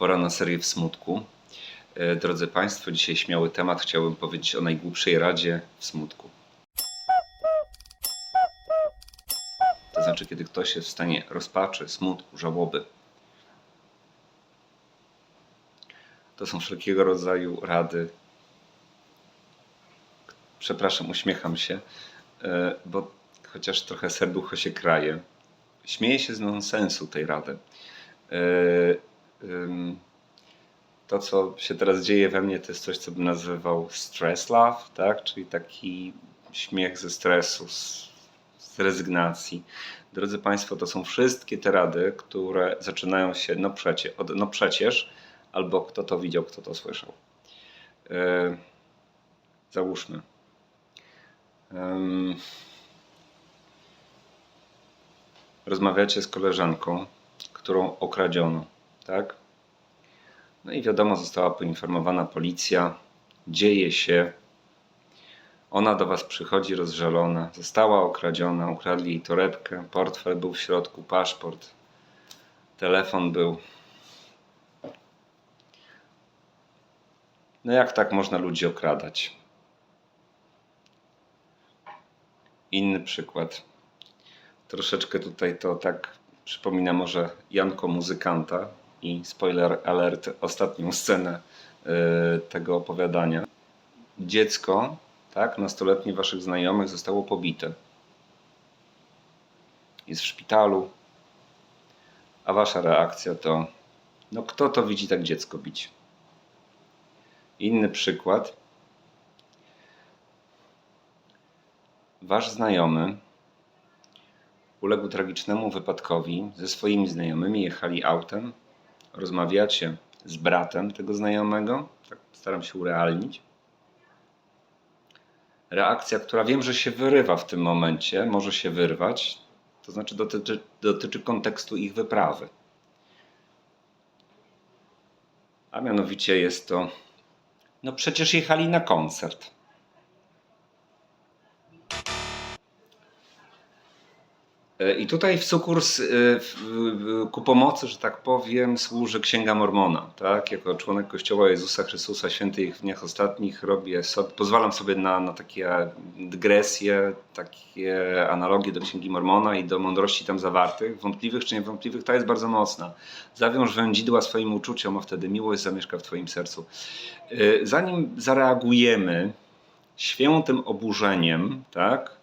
Pora na serię w smutku. E, Drodzy Państwo, dzisiaj śmiały temat. Chciałbym powiedzieć o najgłupszej radzie w smutku. To znaczy, kiedy ktoś jest w stanie rozpaczy, smutku, żałoby. To są wszelkiego rodzaju rady. Przepraszam, uśmiecham się, e, bo chociaż trochę serducho się kraje. Śmieję się z nonsensu tej rady. To, co się teraz dzieje we mnie, to jest coś, co bym nazywał stress laugh, tak? czyli taki śmiech ze stresu, z, rezygnacji. Drodzy Państwo, to są wszystkie te rady, które zaczynają się no, przecie, od no przecież, albo kto to widział, kto to słyszał. E, załóżmy. Ym, rozmawiacie z koleżanką, którą okradziono, tak? No i wiadomo, została poinformowana policja, dzieje się. Ona do was przychodzi rozżalona, została okradziona, ukradli jej torebkę, portfel był w środku, paszport, telefon był. No jak tak można ludzi okradać? Inny przykład. Troszeczkę tutaj to tak przypomina może Janko muzykanta i spoiler alert, ostatnią scenę y, tego opowiadania. Dziecko, tak, nastoletnie waszych znajomych zostało pobite. Jest w szpitalu, a wasza reakcja to, no kto to widzi tak dziecko bić? Inny przykład. Wasz znajomy uległ tragicznemu wypadkowi. Ze swoimi znajomymi jechali autem. Rozmawiacie z bratem tego znajomego. Tak staram się urealnić. Reakcja, która wiem, że się wyrywa w tym momencie, może się wyrwać, to znaczy dotyczy, dotyczy kontekstu ich wyprawy. A mianowicie jest to, no przecież jechali na koncert. I tutaj w sukurs e, ku pomocy, że tak powiem, służy Księga Mormona. Tak? Jako członek Kościoła Jezusa Chrystusa Świętych w dniach ostatnich robię sobie, pozwalam sobie na, na takie dygresje, takie analogie do Księgi Mormona i do mądrości tam zawartych, wątpliwych czy niewątpliwych, ta jest bardzo mocna. Zawiąż wędzidła swoim uczuciom, a wtedy miłość zamieszka w Twoim sercu. E, Zanim zareagujemy świętym oburzeniem, tak?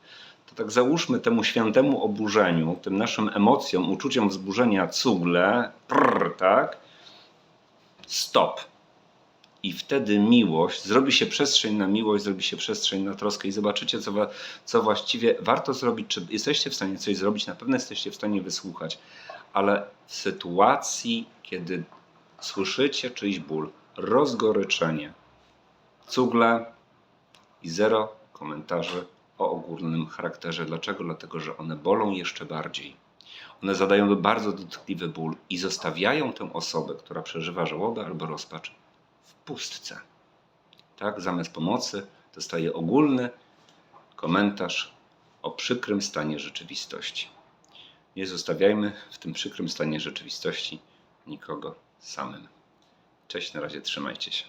Tak załóżmy temu świętemu oburzeniu, tym naszym emocjom, uczuciom wzburzenia cugle, prr, tak? Stop. I wtedy miłość, zrobi się przestrzeń na miłość, zrobi się przestrzeń na troskę i zobaczycie, co, co właściwie warto zrobić, czy jesteście w stanie coś zrobić, na pewno jesteście w stanie wysłuchać, ale w sytuacji, kiedy słyszycie czyjś ból, rozgoryczenie, cugle i zero komentarzy o ogólnym charakterze. Dlaczego? Dlatego, że one bolą jeszcze bardziej. One zadają bardzo dotkliwy ból i zostawiają tę osobę, która przeżywa żałobę albo rozpacz, w pustce. Tak, zamiast pomocy dostaje ogólny komentarz o przykrym stanie rzeczywistości. Nie zostawiajmy w tym przykrym stanie rzeczywistości nikogo samym. Cześć, na razie trzymajcie się.